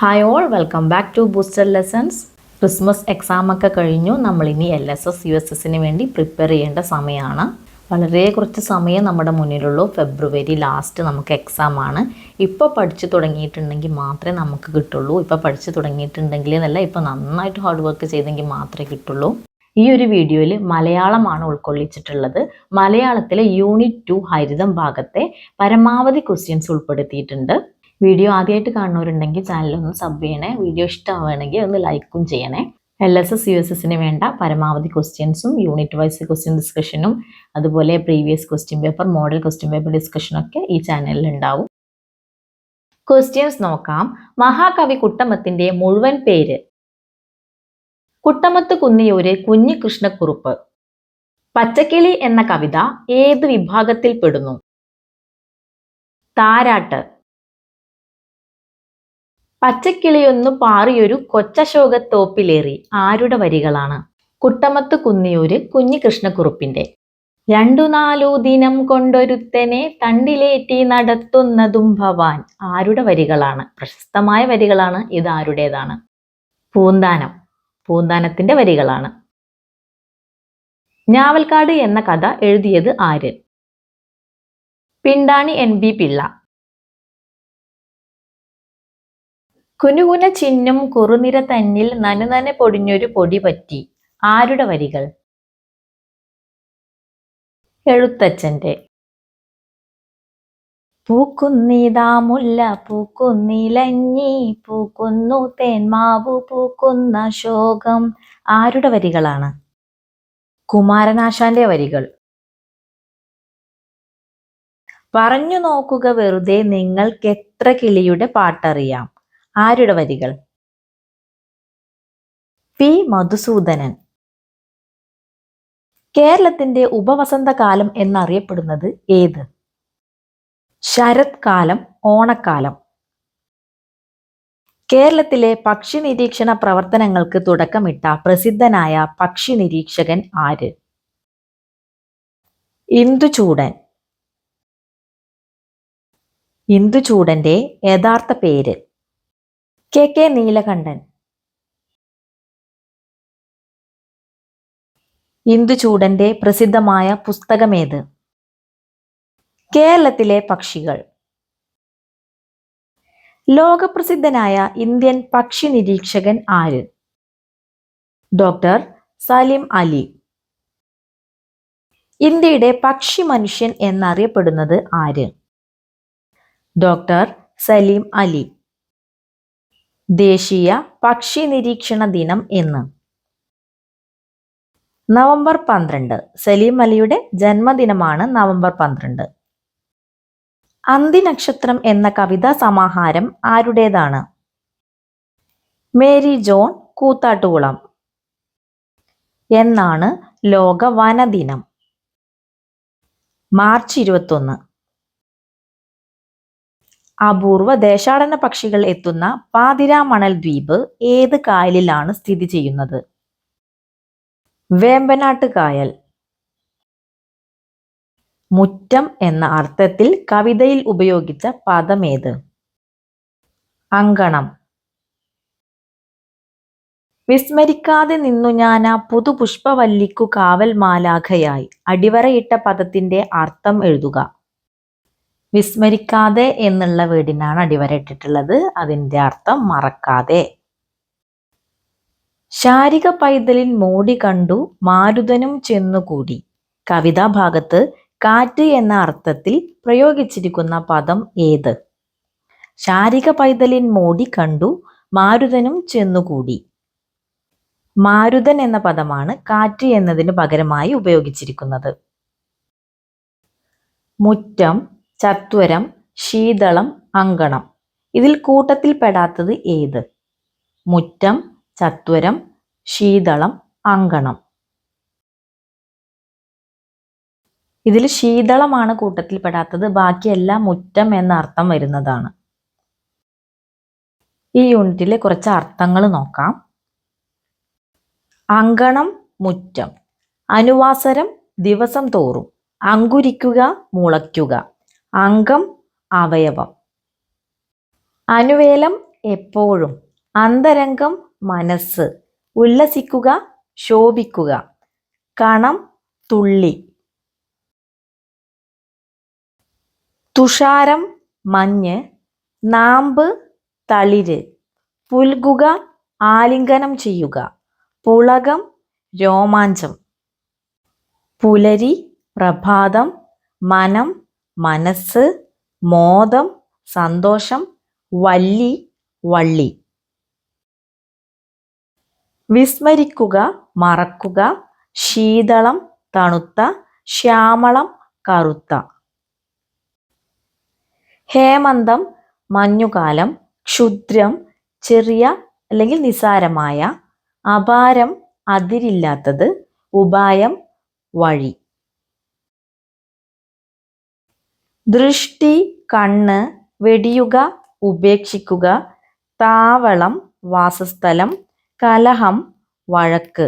Hi all welcome back to booster lessons Christmas exam ഒക്കെ കഴിഞ്ഞു. നമ്മളിനി L S S U S എസിന് വേണ്ടി പ്രിപ്പയർ ചെയ്യേണ്ട സമയമാണ്. വളരെ കുറച്ച് സമയം നമ്മുടെ മുന്നിലുള്ളൂ. ഫെബ്രുവരി ലാസ്റ്റ് നമുക്ക് എക്സാം ആണ്. ഇപ്പോൾ പഠിച്ചു തുടങ്ങിയിട്ടുണ്ടെങ്കിൽ മാത്രമേ നമുക്ക് കിട്ടുള്ളൂ. ഇപ്പോൾ പഠിച്ചു തുടങ്ങിയിട്ടുണ്ടെങ്കിൽ എന്നല്ല ഇപ്പോൾ നന്നായിട്ട് ഹാർഡ് വർക്ക് ചെയ്തെങ്കിൽ മാത്രമേ കിട്ടുള്ളൂ. ഈ ഒരു വീഡിയോയിൽ മലയാളമാണ് ഉൾക്കൊള്ളിച്ചിട്ടുള്ളത്. മലയാളത്തിലെ യൂണിറ്റ് ടു ഹരിതം ഭാഗത്തെ പരമാവധി ക്വസ്റ്റ്യൻസ് ഉൾപ്പെടുത്തിയിട്ടുണ്ട്. വീഡിയോ ആദ്യമായിട്ട് കാണുന്നവരുണ്ടെങ്കിൽ ചാനലൊന്ന് സബ് ചെയ്യണേ. വീഡിയോ ഇഷ്ടമാവുകയാണെങ്കിൽ ഒന്ന് ലൈക്കും ചെയ്യണേ. L S S U S എസിന് വേണ്ട പരമാവധി ക്വസ്റ്റ്യൻസും യൂണിറ്റ് വൈസ് ക്വസ്റ്റ്യൻ ഡിസ്കഷനും അതുപോലെ previous question paper model question paper ഡിസ്കഷനൊക്കെ ഈ ചാനലിൽ ഉണ്ടാവും. ക്വസ്റ്റ്യൻസ് നോക്കാം. മഹാകവി കുട്ടമത്തിന്റെ മുഴുവൻ പേര്. കുട്ടമത്ത് കുന്നിയൂര് കുഞ്ഞികൃഷ്ണക്കുറുപ്പ്. പച്ചക്കിളി എന്ന കവിത ഏത് വിഭാഗത്തിൽ പെടുന്നു? താരാട്ട്. പച്ചക്കിളിയൊന്നു പാറിയൊരു കൊച്ചശോകത്തോപ്പിലേറി ആരുടെ വരികളാണ്? കുട്ടമത്ത് കുന്നിയൂര് കുഞ്ഞികൃഷ്ണക്കുറുപ്പിന്റെ. രണ്ടു നാലു ദിനം കൊണ്ടൊരുത്തനെ തണ്ടിലേറ്റി നടത്തുന്നതും ഭവാൻ. ആരുടെ വരികളാണ്? പ്രശസ്തമായ വരികളാണ് ഇത് ആരുടേതാണ്? പൂന്താനം. പൂന്താനത്തിന്റെ വരികളാണ്. ഞാവൽക്കാട് എന്ന കഥ എഴുതിയത് ആര് പിണ്ടാണി എൻ ബി പിള്ള. കുനുകുന ചിഹ്നം കുറുനിര തന്നിൽ നനുനനെ പൊടിഞ്ഞൊരു പൊടി പറ്റി. ആരുടെ വരികൾ? എഴുത്തച്ഛന്റെ പൂക്കുന്നീതാമുല്ല പൂക്കുന്നിലഞ്ഞി പൂക്കുന്നു തേന്മാവു പൂക്കുന്ന ശോകം. ആരുടെ വരികളാണ്? കുമാരനാശാന്റെ വരികൾ. പറഞ്ഞു നോക്കുക വെറുതെ നിങ്ങൾക്ക് എത്ര കിളിയുടെ പാട്ടറിയാം. ആരുടെ വരികൾ? പി. മധുസൂദനൻ. കേരളത്തിന്റെ ഉപവസന്തകാലം എന്നറിയപ്പെടുന്നത് ഏത്? ശരത് കാലം ഓണക്കാലം. കേരളത്തിലെ പക്ഷി നിരീക്ഷണ പ്രവർത്തനങ്ങൾക്ക് തുടക്കമിട്ട പ്രസിദ്ധനായ പക്ഷി നിരീക്ഷകൻ ആര്? ഇന്ദുചൂടൻ. ഇന്ദുചൂടന്റെ യഥാർത്ഥ പേര് കെ കെ നീലകണ്ഠൻ. ഇന്ദുചൂടന്റെ പ്രസിദ്ധമായ പുസ്തകമേത്? കേരളത്തിലെ പക്ഷികൾ. ലോകപ്രസിദ്ധനായ ഇന്ത്യൻ പക്ഷി നിരീക്ഷകൻ ആര്? ഡോക്ടർ സലിം അലി. ഇന്ത്യയുടെ പക്ഷി മനുഷ്യൻ എന്നറിയപ്പെടുന്നത് ആര്? ഡോക്ടർ സലീം അലി. ദേശീയ പക്ഷി നിരീക്ഷണ ദിനം എന്ന്. നവംബർ പന്ത്രണ്ട്. സലീം അലിയുടെ ജന്മദിനമാണ് നവംബർ പന്ത്രണ്ട്. അന്തിനക്ഷത്രം എന്ന കവിതാ സമാഹാരം ആരുടേതാണ്? മേരി ജോൺ കൂത്താട്ടുകുളം. എന്നാണ് ലോക വനദിനം മാർച്ച് ഇരുപത്തൊന്ന്. അപൂർവ ദേശാടന പക്ഷികൾ എത്തുന്ന പാതിരാമണൽ ദ്വീപ് ഏത് കായലിലാണ് സ്ഥിതി ചെയ്യുന്നത്? വേമ്പനാട്ട് കായൽ മുറ്റം എന്ന അർത്ഥത്തിൽ കവിതയിൽ ഉപയോഗിച്ച പദമേത് അങ്കണം. വിസ്മരിക്കാതെ നിന്നു ഞാൻ ആ പുതുപുഷ്പവല്ലിക്കു കാവൽ മാലാഖയായി അടിവരയിട്ട പദത്തിന്റെ അർത്ഥം എഴുതുക. വിസ്മരിക്കാതെ എന്നുള്ള വേർഡിനാണ് അടിവരയിട്ടിട്ടുള്ളത്. അതിന്റെ അർത്ഥം മറക്കാതെ. ശാരിക പൈതലിൻ മോടി കണ്ടു മാരുതനും ചെന്നുകൂടി. കവിതാ ഭാഗത്ത് കാറ്റ് എന്ന അർത്ഥത്തിൽ പ്രയോഗിച്ചിരിക്കുന്ന പദം ഏത്? ശാരിക പൈതലിൻ മോടി കണ്ടു മാരുതനും ചെന്നുകൂടി. മാരുതൻ എന്ന പദമാണ് കാറ്റ് എന്നതിന് പകരമായി ഉപയോഗിച്ചിരിക്കുന്നത്. മുറ്റം ചത്വരം ശീതളം അങ്കണം. ഇതിൽ കൂട്ടത്തിൽപ്പെടാത്തത് ഏത്? മുറ്റം ചത്വരം ശീതളം അങ്കണം. ഇതിൽ ശീതളമാണ് കൂട്ടത്തിൽപ്പെടാത്തത് ബാക്കിയെല്ലാം മുറ്റം എന്ന അർത്ഥം വരുന്നതാണ്. ഈ യൂണിറ്റിലെ കുറച്ച് അർത്ഥങ്ങൾ നോക്കാം. അങ്കണം മുറ്റം. അനുവാസരം ദിവസം തോറും. അങ്കുരിക്കുക മുളയ്ക്കുക. അംഗം അവയവം. അനുവേലം എപ്പോഴും. അന്തരംഗം മനസ്സ്. ഉല്ലസിക്കുക ശോഭിക്കുക. കണം തുള്ളി. തുഷാരം മഞ്ഞ്. നാമ്പ് തളിര്. പുൽകുക ആലിംഗനം ചെയ്യുക. പുളകം രോമാഞ്ചം. പുലരി പ്രഭാതം. മനം മനസ്സ് മോദം സന്തോഷം വല്ലി വള്ളി. വിസ്മരിക്കുക മറക്കുക ശീതളം തണുത്ത ശ്യാമളം കറുത്ത. ഹേമന്തം മഞ്ഞുകാലം ക്ഷുദ്രം ചെറിയ അല്ലെങ്കിൽ നിസാരമായ. അപാരം അതിരില്ലാത്തത്. ഉപായം വഴി. ദൃഷ്ടി കണ്ണ് വെടിയുക ഉപേക്ഷിക്കുക താവളം വാസസ്ഥലം കലഹം വഴക്ക്.